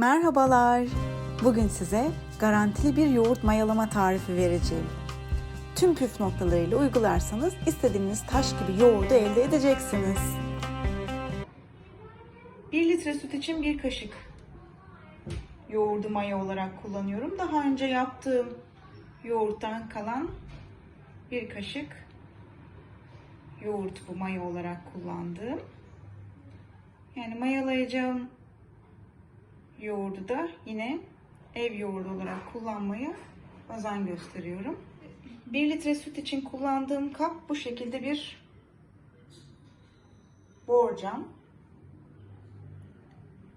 Merhabalar. Bugün size garantili bir yoğurt mayalama tarifi vereceğim. Tüm püf noktalarıyla uygularsanız istediğiniz taş gibi yoğurdu elde edeceksiniz. 1 litre süt için 1 kaşık yoğurdu maya olarak kullanıyorum. Daha önce yaptığım yoğurttan kalan 1 kaşık yoğurt bu maya olarak kullandığım. Yani mayalayacağım yoğurdu da yine ev yoğurdu olarak kullanmaya özen gösteriyorum. 1 litre süt için kullandığım kap bu şekilde bir borcam.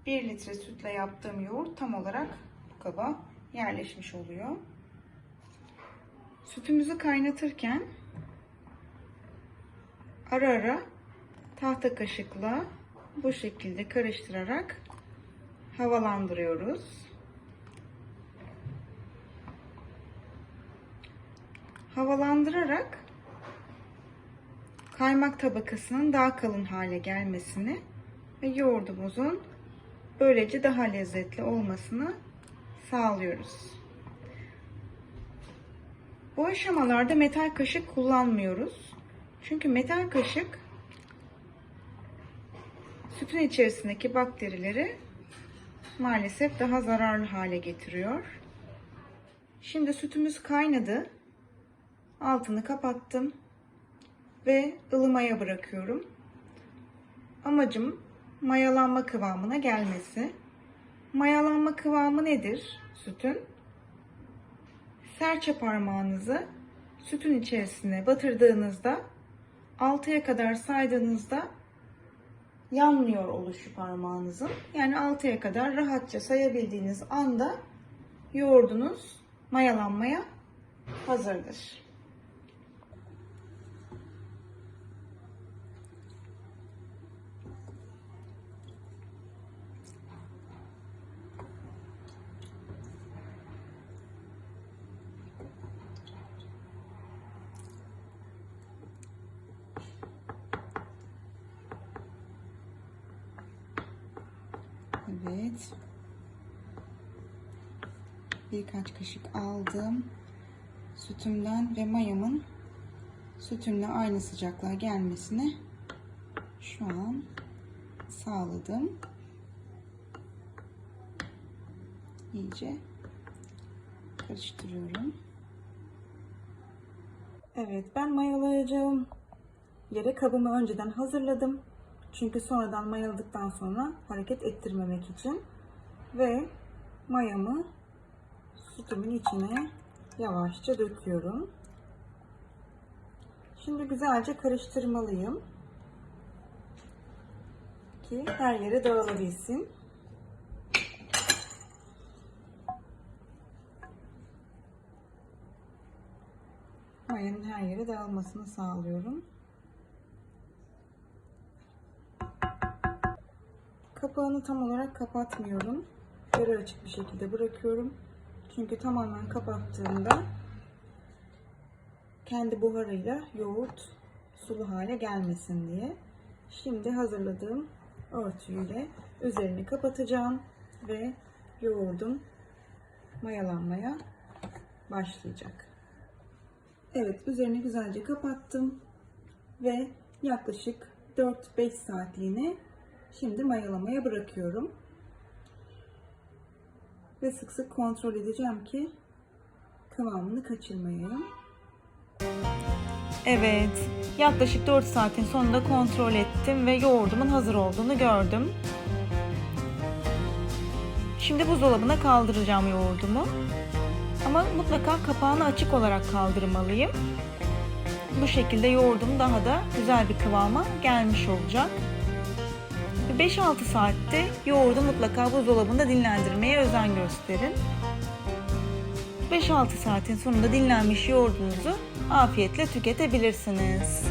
1 litre sütle yaptığım yoğurt tam olarak bu kaba yerleşmiş oluyor. Sütümüzü kaynatırken ara ara tahta kaşıkla bu şekilde karıştırarak havalandırıyoruz. Havalandırarak kaymak tabakasının daha kalın hale gelmesini ve yoğurdumuzun böylece daha lezzetli olmasını sağlıyoruz. Bu aşamalarda metal kaşık kullanmıyoruz. Çünkü metal kaşık sütün içerisindeki bakterileri maalesef daha zararlı hale getiriyor. Şimdi sütümüz kaynadı. Altını kapattım ve ılımaya bırakıyorum. Amacım mayalanma kıvamına gelmesi. Mayalanma kıvamı nedir sütün? Serçe parmağınızı sütün içerisine batırdığınızda 6'ya kadar saydığınızda yanmıyor oluşu parmağınızın. Yani 6'ya kadar rahatça sayabildiğiniz anda yoğurdunuz mayalanmaya hazırdır. Evet. Birkaç kaşık aldım. Sütümden ve mayamın sütümle aynı sıcaklığa gelmesini şu an sağladım. İyice karıştırıyorum. Evet ben mayalayacağım yere kabımı önceden hazırladım. Çünkü sonradan mayaladıktan sonra hareket ettirmemek için. Ve mayamı sütümün içine yavaşça döküyorum. Şimdi güzelce karıştırmalıyım. Ki her yere dağılabilsin. Mayanın her yere dağılmasını sağlıyorum. Kapağını tam olarak kapatmıyorum. Yarı açık bir şekilde bırakıyorum. Çünkü tamamen kapattığımda kendi buharıyla yoğurt sulu hale gelmesin diye. Şimdi hazırladığım örtüyle üzerini kapatacağım ve yoğurdum mayalanmaya başlayacak. Evet üzerini güzelce kapattım ve yaklaşık 4-5 saatliğine Şimdi mayalamaya bırakıyorum. Ve sık sık kontrol edeceğim ki kıvamını kaçırmayayım. Evet, yaklaşık 4 saatin sonunda kontrol ettim ve yoğurdumun hazır olduğunu gördüm. Şimdi buzdolabına kaldıracağım yoğurdumu. Ama mutlaka kapağını açık olarak kaldırmalıyım. Bu şekilde yoğurdum daha da güzel bir kıvama gelmiş olacak. 5-6 saatte yoğurdu mutlaka buzdolabında dinlendirmeye özen gösterin. 5-6 saatin sonunda dinlenmiş yoğurdunuzu afiyetle tüketebilirsiniz.